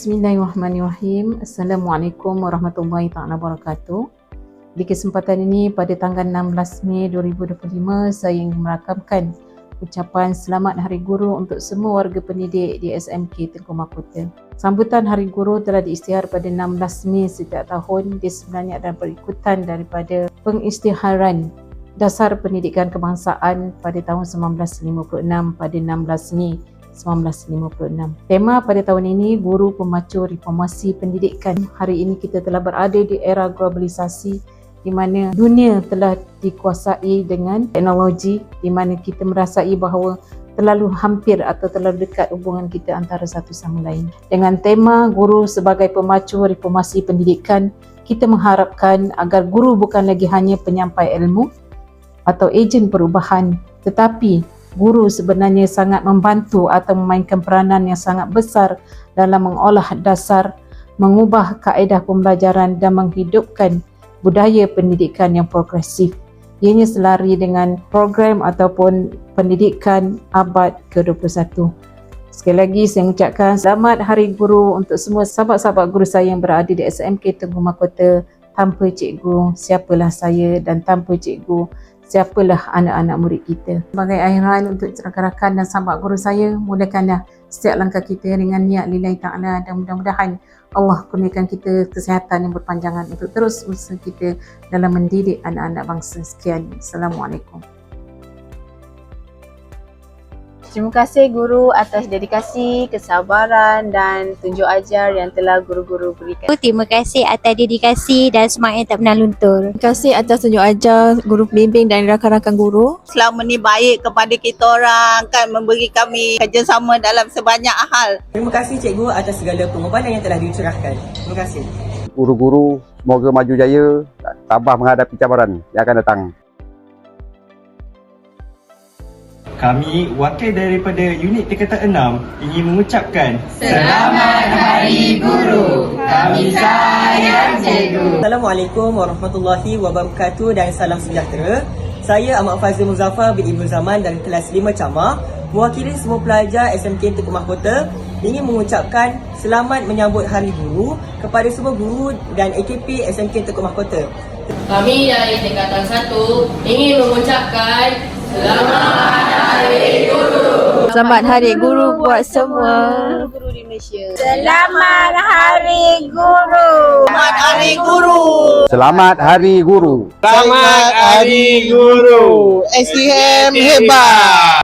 Bismillahirrahmanirrahim. Assalamualaikum warahmatullahi taala wabarakatuh. Di kesempatan ini pada tanggal 16 Mei 2025 saya ingin merakamkan ucapan selamat Hari Guru untuk semua warga pendidik di SMK Tengku Mahkota. Sambutan Hari Guru telah diisytihar pada 16 Mei setiap tahun. Dia sebenarnya adalah berikutan daripada pengisytiharan Dasar Pendidikan Kebangsaan pada tahun 1956 pada 16 Mei 1956. Tema pada tahun ini Guru Pemacu Reformasi Pendidikan. Hari ini kita telah berada di era globalisasi di mana dunia telah dikuasai dengan teknologi di mana kita merasai bahawa terlalu hampir atau terlalu dekat hubungan kita antara satu sama lain. Dengan tema guru sebagai pemacu reformasi pendidikan, kita mengharapkan agar guru bukan lagi hanya penyampai ilmu atau ejen perubahan tetapi guru sebenarnya sangat membantu atau memainkan peranan yang sangat besar dalam mengolah dasar, mengubah kaedah pembelajaran dan menghidupkan budaya pendidikan yang progresif. Ianya selari dengan program ataupun pendidikan abad ke-21. Sekali lagi saya mengucapkan selamat Hari Guru untuk semua sahabat-sahabat guru saya yang berada di SMK Tengku Mahkota. Tanpa cikgu, siapalah saya dan tanpa cikgu, siapalah anak-anak murid kita. Sebagai akhiran untuk rakan-rakan dan sahabat guru saya, mulakanlah setiap langkah kita dengan niat lillahi ta'ala dan mudah-mudahan Allah kurniakan kita kesihatan yang berpanjangan untuk terus usaha kita dalam mendidik anak-anak bangsa. Sekian. Assalamualaikum. Terima kasih guru atas dedikasi, kesabaran dan tunjuk ajar yang telah guru-guru berikan. Terima kasih atas dedikasi dan semangat yang tak pernah luntur. Terima kasih atas tunjuk ajar guru pembimbing dan rakan-rakan guru. selama ni baik kepada kita orang kan memberi kami kerjasama dalam sebanyak hal. Terima kasih cikgu atas segala pengorbanan yang telah diucurahkan. Terima kasih. guru-guru semoga maju jaya tabah menghadapi cabaran yang akan datang. Kami, wakil daripada unit tingkatan 6 ingin mengucapkan Assalamualaikum warahmatullahi wabarakatuh dan salam sejahtera. Saya Ahmad Fazil Muzaffar bin Ibnu Zaman dari kelas 5 Camah mewakili semua pelajar SMK Tengku Mahkota ingin mengucapkan selamat menyambut Hari Guru kepada semua guru dan AKP SMK Tengku Mahkota. Kami dari tingkatan 1 ingin mengucapkan Selamat Hari Guru buat semua. Guru di Malaysia. Selamat Hari Guru. Selamat Hari Guru. Selamat Hari Guru. Selamat Hari Guru SDM hebat.